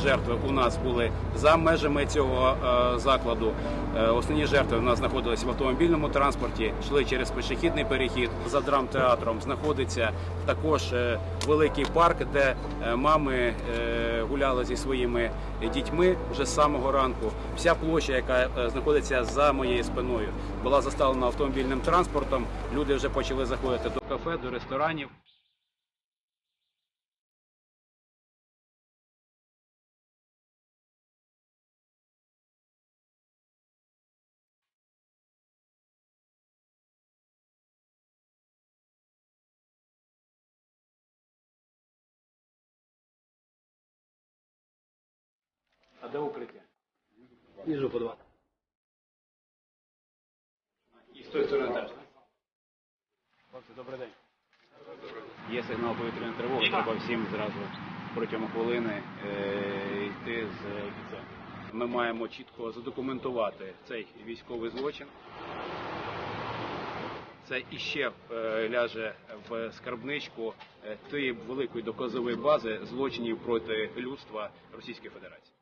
жертви у нас були за межами цього е, закладу. Е, Основні жертви у нас знаходилися в автомобільному транспорті, йшли через пішохідний перехід. За драмтеатром знаходиться також е, великий парк, де мами гуляли зі своїми дітьми вже з самого ранку. Вся площа, яка знаходиться за моєю спиною, була заставлена автомобільним транспортом. Люди вже почали заходити до кафе, до ресторанів. Де укриття? Ніжу по два. І з тої сторони теж. Хлопці, добрий день. Є сигнал повітряної тривоги, треба всім зразу протягом хвилини е, йти з епіцентру. Ми маємо чітко задокументувати цей військовий злочин. Це іще е, ляже в скарбничку е, тієї великої доказової бази злочинів проти людства Російської Федерації.